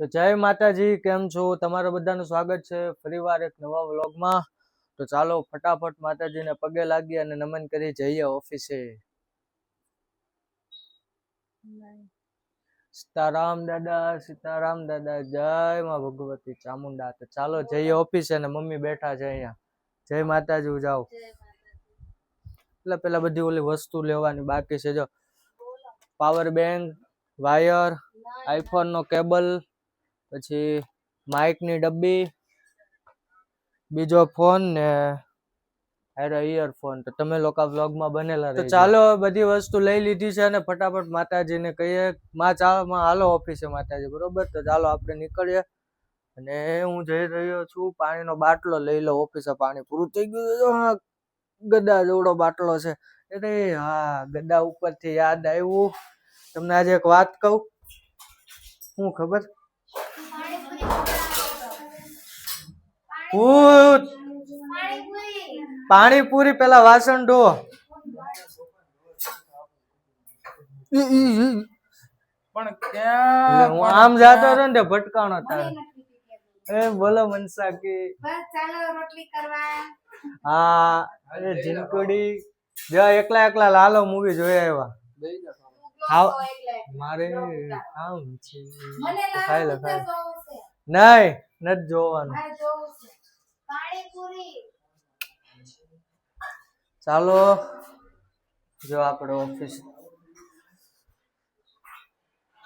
તો જય માતાજી, કેમ છો? તમારા બધાનું સ્વાગત છે ફરીવાર એક નવા વ્લોગમાં. તો ચાલો ફટાફટ માતાજીને પગે લાગી અને નમન કરી જઈએ ઓફિસે. સીતારામ દાદા સીતારામ દાદા, જય માં ભગવતી ચામુંડા. તો ચાલો જઈએ ઓફિસે અને મમ્મી બેઠા છે અહીંયા. જય માતાજી જાઓ એટલે પેલા બધી ઓલી વસ્તુ લેવાની બાકી છે. જો પાવર બેંક વાયર આઈફોન નો કેબલ પછી માઇકની ડબ્બી બીજો ફોન ને હારે ઇયરફોન તો તમે લોકો વ્લોગમાં બનેલા તો ચાલો બધી વસ્તુ લઈ લીધી છે અને ફટાફટ માતાજીને કહીએ. માં ચાલો માં હાલો ઓફિસે માતાજી બરોબર? તો ચાલો આપણે નીકળીએ. અને હું જઈ રહ્યો છું પાણીનો બાટલો લઈ લો ઓફિસે પાણી પૂરું થઈ ગયું છે. હા ગદા જેવડો બાટલો છે. અરે હા ગદા ઉપરથી યાદ આવ્યું. તમને આજે એક વાત કહું? શું ખબર? ભૂત પાણીપુરી પેલા વાસણ ઈ. પણ ક્યાં હું આમ જાતો હતો ને ભટકાણો તારે. એ બોલો મનસા કે ચાલો રોટલી કરવા. હા અરે જીનકોડી. જો એકલા એકલા લાલો મૂવી જોઈ આવ્યા. હાવ. મારે કામ છે. મને ખાઈ લે, ખાઈ છે નહીં નથી જોવાનું. ચાલો જો આપણે ઓફિસ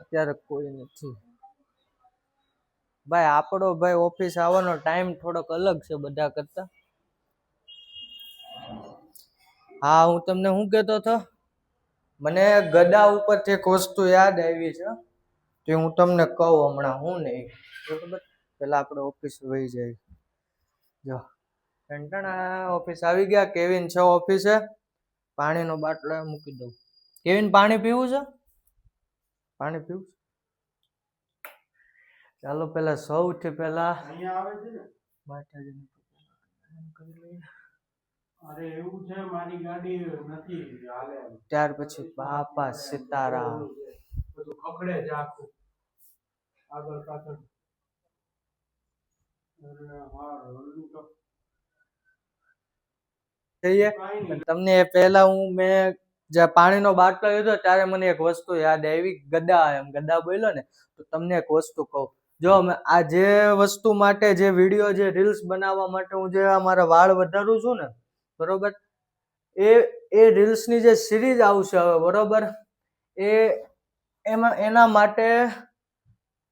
અત્યારે કોઈ નથી. ભાઈ આપણો ભાઈ ઓફિસ આવવાનો ટાઈમ થોડોક અલગ છે બધા કરતા. હા હું તમને શું કહેતો હતો? મને ગદા ઉપરથી એક વસ્તુ યાદ આવી છે. તે હું તમને કહું હમણાં હું નહીં બરોબર? પેલા આપણે ઓફિસ વહી જાય જો. ટંટણા ઓફિસ આવી ગયા. કેવિન છે ઓફિસે. પાણીનો બાટલો મૂકી દઉં. કેવિન પાણી પીવું છે? પાણી પીવું છે? ચાલો પહેલા સૌથી પેલા અહીંયા આવે છે ને? માતાજીનું નમન કરી લઈએ. અરે એવું છે મારી ગાડી નથી. હાલે. ત્યાર પછી બાપા સીતારામ. બધું ખખડે છે આખું. આગળ પાછળ. તમને પહેલા હું મેં જે પાણીનો બાટલો લીધો ત્યારે મને એક વસ્તુ યાદ આવી ગદા એમ ગદા બોલ્યો ને તો તમને એક વસ્તુ કહું. જો આ જે વસ્તુ માટે જે વીડિયો જે રીલ્સ બનાવવા માટે હું જે મારા વાળ વધારું છું ને બરોબર? એ એ રીલ્સની જે સિરીઝ આવશે હવે બરોબર? એ એમાં, એના માટે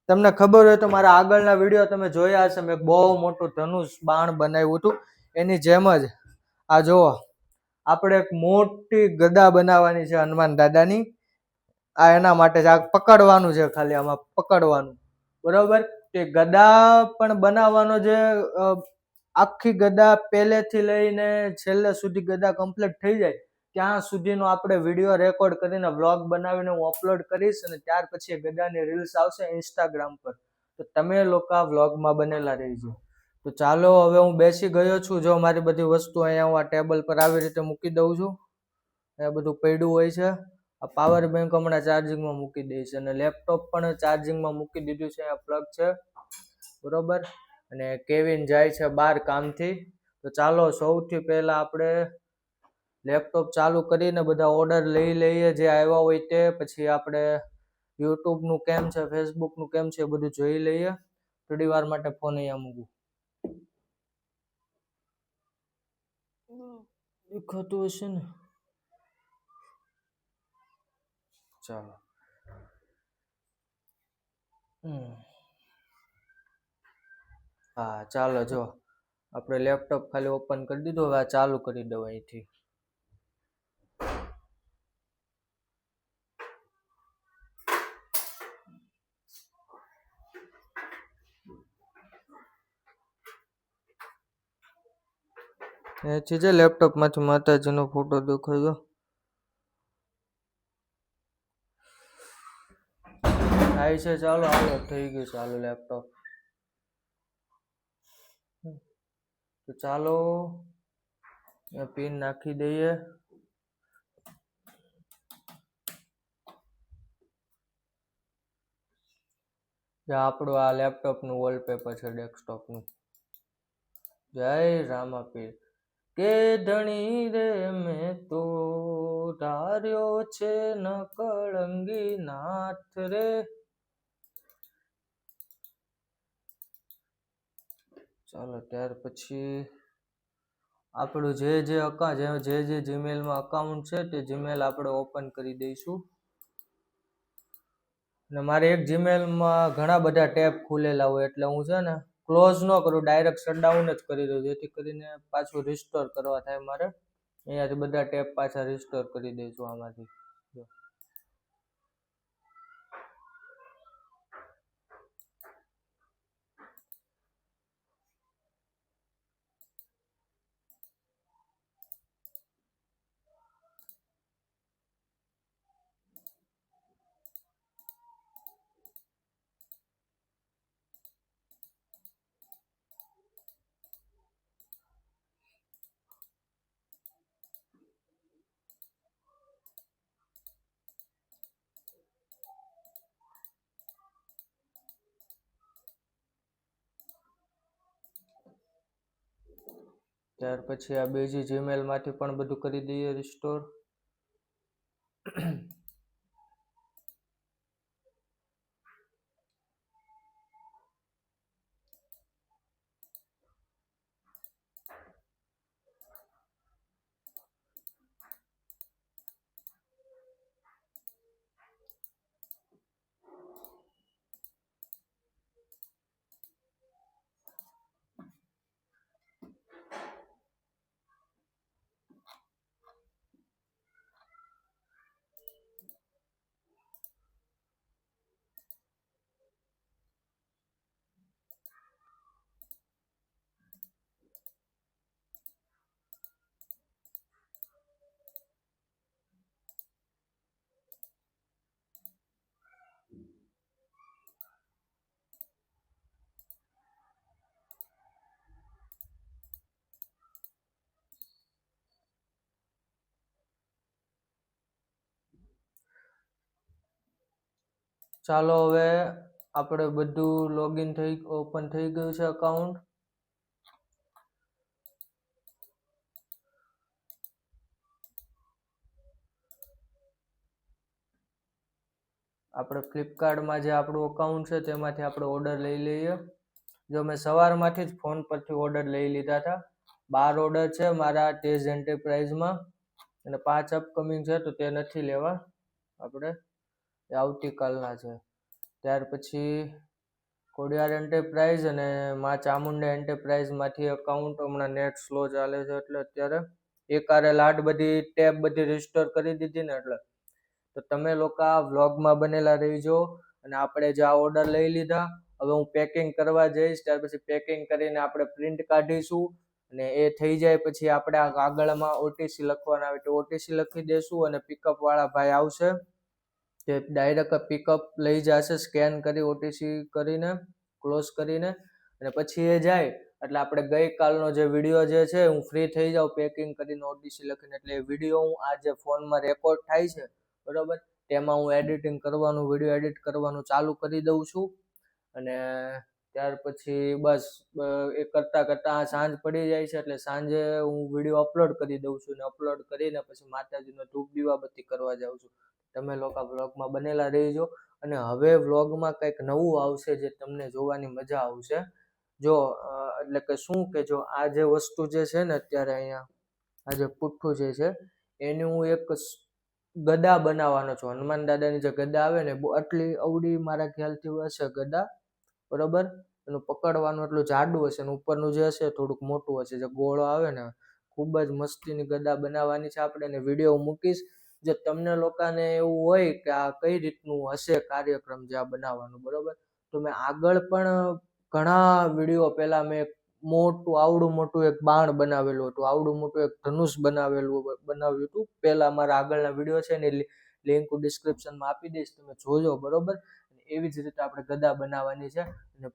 તમને ખબર હોય તો મારા આગળના વીડિયો તમે જોયા હશે. મેં બહુ મોટું ધનુષ બાણ બનાવ્યું હતું. એની જેમ જ, આ જુઓ, આપણે એક મોટી ગદા બનાવવાની છે હનુમાન દાદાની. આ એના માટે આ પકડવાનું છે ખાલી આમાં, પકડવાનું. બરોબર? તે ગદા પણ બનાવવાનો જે આખી ગદા પહેલેથી લઈને છેલ્લે સુધી ગદા કમ્પ્લીટ થઈ જાય. ત્યાં સુધીનો આપણે વીડિયો રેકોર્ડ કરીને વ્લોગ બનાવીને હું અપલોડ કરીશ અને ત્યાર પછી એ ગદાની રીલ્સ આવશે ઇન્સ્ટાગ્રામ પર. તો તમે લોકો આ વ્લોગમાં બનેલા રહીજો. તો ચાલો હવે હું બેસી ગયો છું. જો મારી બધી વસ્તુ અહીંયા હું આ ટેબલ પર આવી રીતે મૂકી દઉં છું. અહીંયા બધું પડ્યું હોય છે. આ પાવર બેંક હમણાં ચાર્જિંગમાં મૂકી દઈશ અને લેપટોપ પણ ચાર્જિંગમાં મૂકી દીધું છે. અહીંયા પ્લગ છે. બરોબર? અને કેવિન જાય છે બહાર કામથી. તો ચાલો સૌથી પહેલાં આપણે લેપટોપ ચાલુ કરીને બધા ઓર્ડર લઈ લઈએ, જે આવ્યા હોય તે. પછી આપણે યુટ્યુબનું કેમ છે, ફેસબુકનું કેમ છે એ બધું જોઈ લઈએ. થોડી વાર માટે ફોન અહીંયા મૂકું. દેખાતું હશે ને? ચાલો. હા, ચાલો જો. આપણે લેપટોપ ખાલી ઓપન કરી દીધું, હવે આ ચાલુ કરી દઉં અહીંથી. એથી જે લેપટોપમાંથી માતાજીનો ફોટો દેખાયો થાય છે ચાલો, હાલો, થઈ ગયું ચાલો લેપટોપ તો ચાલો પિન નાખી દઈએ. આપણું આ લેપટોપનું વોલપેપર છે ડેસ્કટોપનું જય રામાપીર. કે ધણી રે મેં તો ધાર્યો છે ન કળંગી નાથ રે. ચાલો, ત્યાર પછી આપણું જે જે અકા જે જે જીમેલમાં અકાઉન્ટ છે તે જીમેલ આપણે ઓપન કરી દઈશું. અને મારે એક જીમેલમાં ઘણા બધા ટેબ ખુલેલા હોય એટલે હું છે ને ક્લોઝ ન કરું ડાયરેક્ટ શટડાઉન જ કરી દઉં, જેથી કરીને પાછું રિસ્ટોર કરવા થાય મારે. અહીંયાથી બધા ટેબ પાછા રિસ્ટોર કરી દઈશું આમાંથી જો. ત્યાર પછી આ બીજી જીમેલમાંથી પણ બધું કરી દઈએ રિસ્ટોર ચાલો હવે આપણે બધું લોગિન થઈ ઓપન થઈ ગયું છે અકાઉન્ટ આપણે ફ્લિપકાર્ટમાં જે આપણું અકાઉન્ટ છે તેમાંથી આપણે ઓર્ડર લઈ લઈએ. જો મેં સવારમાંથી જ ફોન પરથી ઓર્ડર લઈ લીધા હતા. બાર ઓર્ડર છે મારા તેજ એન્ટરપ્રાઇઝમાં અને પાંચ અપકમિંગ છે તો તે નથી લેવા. આપણે એ આવતીકાલના છે. ત્યાર પછી ખોડિયાર એન્ટરપ્રાઇઝ અને મા ચામુંડા એન્ટરપ્રાઇઝમાંથી અકાઉન્ટ હમણાં નેટ સ્લો ચાલે છે એટલે અત્યારે એકારે લાટ બધી ટેબ બધી રજિસ્ટર કરી દીધી ને એટલે. તો તમે લોકો આ વ્લોગમાં બનેલા રહીજો અને આપણે જે આ ઓર્ડર લઈ લીધા, હવે હું પેકિંગ કરવા જઈશ, ત્યાર પછી પેકિંગ કરીને આપણે પ્રિન્ટ કાઢીશું અને એ થઈ જાય પછી આપણે આ કાગળમાં ઓટીસી લખવાના આવે તો ઓટીસી લખી દેશું અને પિકઅપ વાળા ભાઈ આવશે. તે ડાયરેક્ટ પિકઅપ લઈ જશે સ્કેન કરી ઓટીસી કરીને ક્લોઝ કરીને અને પછી એ જાય. એટલે આપણે ગઈકાલનો જે વીડિયો જે છે, હું ફ્રી થઈ જાઉં પેકિંગ કરીને ઓટીસી લખીને. એટલે એ વીડિયો હું આ જે ફોનમાં રેકોર્ડ થાય છે, બરોબર? તેમાં હું એડિટિંગ કરવાનું વીડિયો એડિટ કરવાનું ચાલુ કરી દઉં છું. અને ત્યાર પછી બસ એ કરતાં કરતાં સાંજ પડી જાય છે, એટલે સાંજે હું વીડિયો અપલોડ કરી દઉં છું. અને અપલોડ કરીને પછી માતાજીનો ધૂપ દીવાબત્તી કરવા જાઉં છું. તમે લોકો વ્લોગમાં બનેલા રહીજો. અને હવે વ્લોગમાં કંઈક નવું આવશે જે તમને જોવાની મજા આવશે. જો એટલે કે શું કે જો, આ જે વસ્તુ જે છે ને અત્યારે અહીંયા, આ જે પુઠ્ઠું જે છે, એની હું એક ગદા બનાવવાનો છું. હનુમાન દાદાની જે ગદા આવે ને આટલી અવડી મારા ખ્યાલથી હશે ગદા, બરોબર? એનું પકડવાનું એટલું જાડું હશે અને ઉપરનું જે હશે થોડુંક મોટું હશે. જે ગોળો આવે ને, ખૂબ જ મસ્તીની ગદા બનાવવાની છે. આપણે એને વીડિયો મૂકીશ. જો તમને લોકોને એવું હોય કે આ કઈ રીતનું હશે કાર્યક્રમ જે આ બનાવવાનું, બરોબર? તો મેં આગળ પણ ઘણા વીડિયો પહેલા મેં મોટું, આવડું મોટું એક બાણ બનાવેલું હતું, આવડું મોટું એક ધનુષ બનાવેલું બનાવ્યું હતું. પહેલા મારા આગળના વીડિયો છે ને લિંક ડિસ્ક્રિપ્શનમાં આપી દઈશ, તમે જોજો, બરોબર? એવી જ રીતે આપણે ગદા બનાવવાની છે અને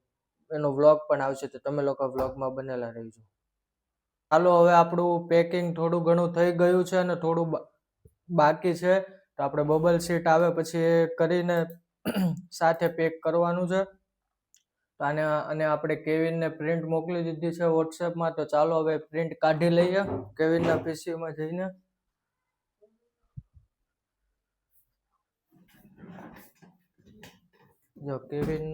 એનો વ્લોગ પણ આવશે, તો તમે લોકો વ્લોગમાં બનેલા રહીજો. ચાલો હવે આપણું પેકિંગ થોડું ઘણું થઈ ગયું છે અને થોડું બાકી છે, તો આપણે બબલ સીટ આવે પછી એ કરીને સાથે પેક કરવાનું છે. તો આને અને આપણે કેવિનને પ્રિન્ટ મોકલી દીધી છે વોટ્સએપમાં તો ચાલો હવે પ્રિન્ટ કાઢી લઈએ કેવિનના પીસીમાં જઈને. જો કેવિન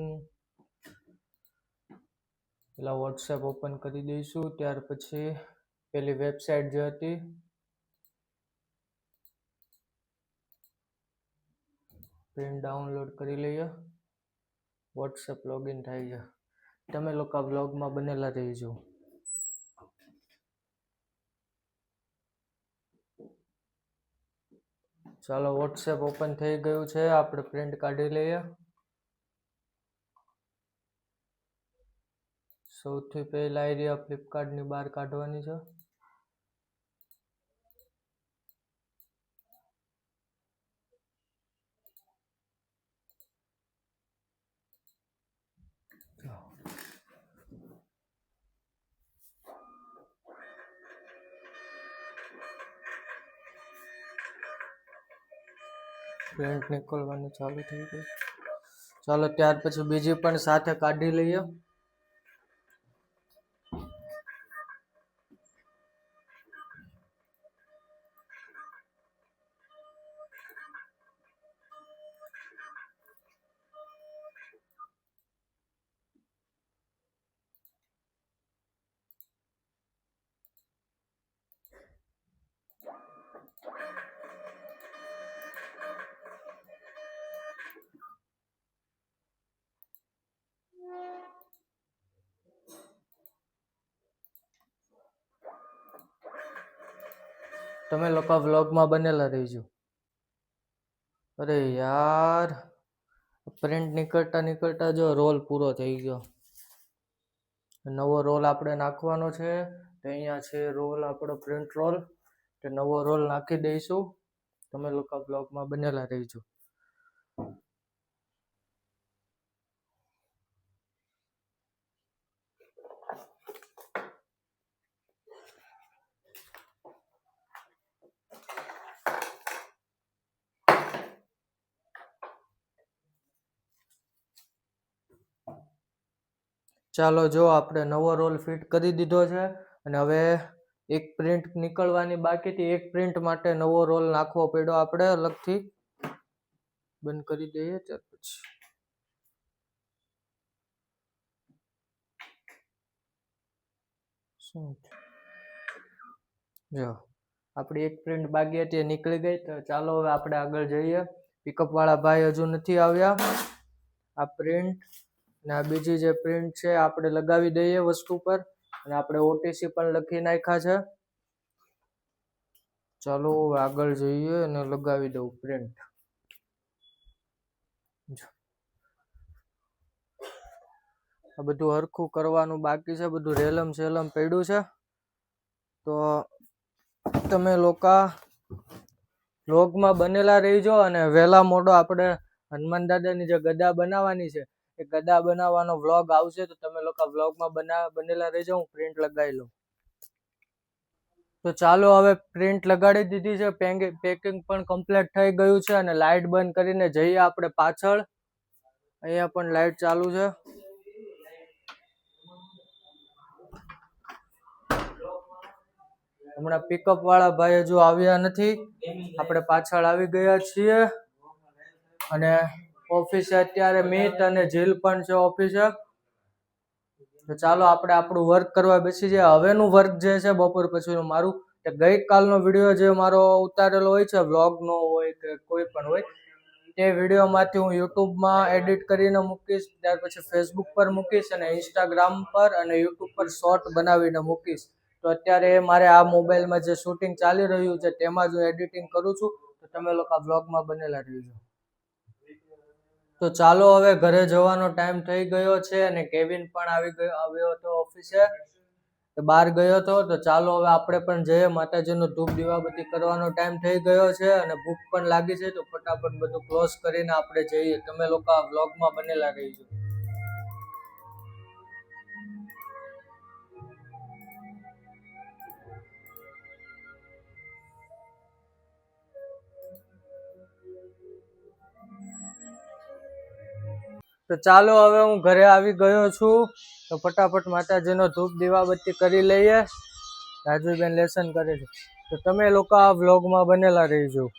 પેલા વોટ્સએપ ઓપન કરી દઈશું, ત્યાર પછી પેલી વેબસાઇટ જે હતી પ્રિન્ટ ડાઉનલોડ કરી લઈએ. વોટ્સએપ લોગિન થાય છે. તમે લોકો આ બ્લોગમાં બનેલા રહીજો. ચાલો વોટ્સએપ ઓપન થઈ ગયું છે. આપણે પ્રિન્ટ કાઢી લઈએ. સૌથી પહેલા એરિયા ફ્લિપકાર્ટની બહાર કાઢવાની છે. પ્રિન્ટ નીકળવાનું ચાલુ થઈ ગયું. ચાલો ત્યાર પછી બીજી પણ સાથે કાઢી લઈએ. તમે લોકો વ્લોગમાં બનેલા રહીજો. અરે યાર પ્રિન્ટ નીકળતા નીકળતા જો રોલ પૂરો થઈ ગયો. નવો રોલ આપણે નાખવાનો છે અહીંયા છે રોલ આપણો પ્રિન્ટ રોલ તે નવો રોલ નાખી દઈશું. તમે લોકો બ્લોગમાં બનેલા રહીજો. ચાલો જો આપણે નવો રોલ ફિટ કરી દીધો છે અને હવે એક પ્રિન્ટ નીકળવાની બાકી હતી. એક પ્રિન્ટ માટે નવો રોલ નાખવો પડ્યો આપણે અલગથી. બંધ કરી દઈએ, ત્યાર પછી. જો, આપણી એક પ્રિન્ટ બાકી હતી, એ નીકળી ગઈ. તો ચાલો હવે આપણે આગળ જઈએ. પિકઅપ વાળા ભાઈ હજુ નથી આવ્યા. આ પ્રિન્ટ અને આ બીજી જે પ્રિન્ટ છે, આપણે લગાવી દઈએ વસ્તુ પર. અને આપણે ઓટીસી પણ લખી નાખ્યા છે. ચાલો આગળ જઈએ અને લગાવી દઉં પ્રિન્ટ આ બધું હરખું કરવાનું બાકી છે, બધું રેલમ સેલમ પડ્યું છે. તો તમે લોકો લોગમાં બનેલા રહીજો અને વહેલા મોડો આપણે હનુમાન દાદાની જે ગદા બનાવવાની છે એ ગદા બનાવવાનો વ્લોગ આવશે તો તમે લોકો વ્લોગમાં બના, બનેલા રહેજો, હું પ્રિન્ટ લગાવી લઉં. તો ચાલો હવે પ્રિન્ટ લગાડી દીધી છે પેકિંગ પણ કમ્પ્લીટ થઈ ગયું છે અને લાઇટ બંધ કરીને જઈએ આપણે પાછળ. અહીંયા પણ લાઇટ ચાલુ છે. હમણાં પિકઅપ વાળા ભાઈ હજુ આવ્યા નથી. આપણે પાછળ આવી ગયા છીએ. અને ઓફિસે અત્યારે મીટ અને જીલ પણ છે ઓફિસે તો ચાલો આપણે આપણું વર્ક કરવા બેસી જઈએ. હવેનું વર્ક જે છે બપોર પછીનું મારું. કે ગઈકાલનો વીડિયો જે મારો ઉતારેલો હોય છે વ્લોગનો હોય કે કોઈ પણ હોય, તે વિડીયોમાંથી હું યુટ્યુબમાં એડિટ કરીને મૂકીશ, ત્યાર પછી ફેસબુક પર મૂકીશ અને ઇન્સ્ટાગ્રામ પર અને યુટ્યુબ પર શોર્ટ બનાવીને મૂકીશ. તો અત્યારે મારે આ મોબાઈલમાં જે શૂટિંગ ચાલી રહ્યું છે, તેમાં જ હું એડિટિંગ કરું છું. તો તમે લોકો આ બ્લોગમાં બનેલા રહીજો. તો ચાલો હવે ઘરે જવાનો ટાઈમ થઈ ગયો છે અને કેવિન પણ આવી ગયો, આવ્યો હતો ઓફિસે બહાર ગયો હતો, તો ચાલો હવે આપણે પણ જઈએ. માતાજીનો ધૂપ દીવાબત્તી કરવાનો ટાઈમ થઈ ગયો છે અને ભૂખ પણ લાગી છે, તો ફટાફટ બધું ક્લોઝ કરીને આપણે જઈએ. તમે લોકો આ બ્લોગમાં બનેલા રહીજો. તો ચાલો હવે હું ઘરે આવી ગયો છું. તો ફટાફટ માતાજીનો ધૂપ દીવાબત્તી કરી લઈએ. રાજુબેન લેસન કરે છે. તો તમે લોકો આ વ્લોગમાં બનેલા રહીજો.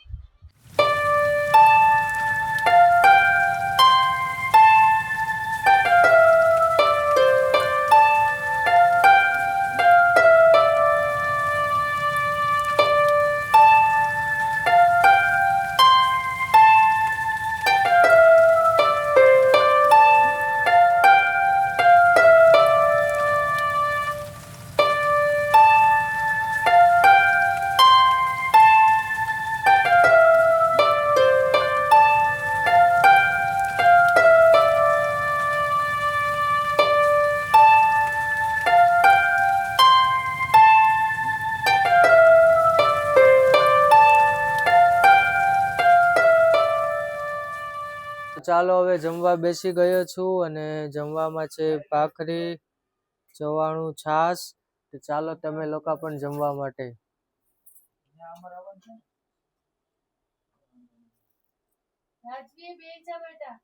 ચાલો હવે જમવા બેસી ગયો છું અને જમવામાં છે ભાખરી ચવાણું છાસ ચાલો તમે લોકો પણ જમવા માટે. બેટા.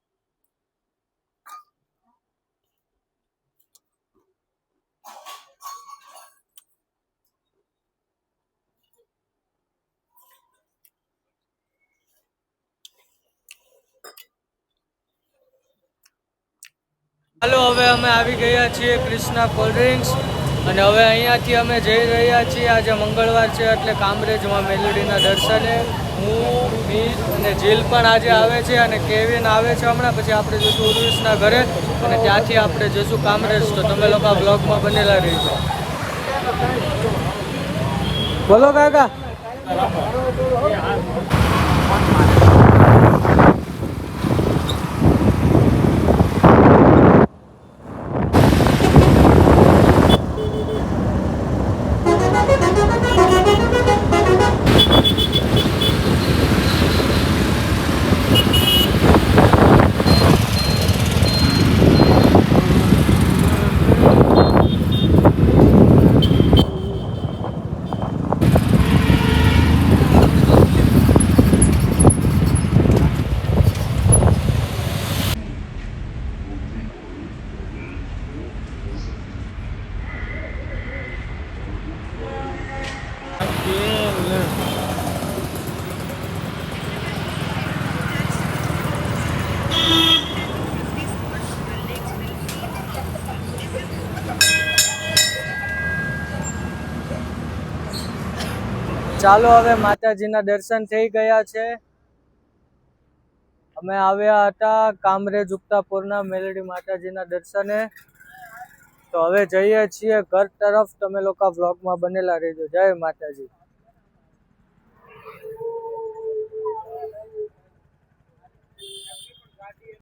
ચાલો હવે અમે આવી ગયા છીએ ક્રિષ્ના કોલ્ડ ડ્રિંક્સ અને હવે અહીંયાથી અમે જઈ રહ્યા છીએ. આજે મંગળવાર છે એટલે કામરેજમાં મેલોડીના દર્શને હું મીત અને જીલ પણ આજે આવે છે અને કેવિન આવે છે હમણાં. પછી આપણે જઈશું ઉર્વિશના ઘરે અને ત્યાંથી આપણે જઈશું કામરેજ. તો તમે લોકો બ્લોગમાં બનેલા રહીજો. બોલો કાકા. ચાલો હવે માતાજીના દર્શન થઈ ગયા છે. અમે આવ્યા હતા કામરેજ ઉક્તાપુરના મેલડી માતાજીના દર્શને. તો હવે જઈએ છીએ ઘર તરફ. તમે લોકો વ્લોગમાં બનેલા રહેજો. જય માતાજી.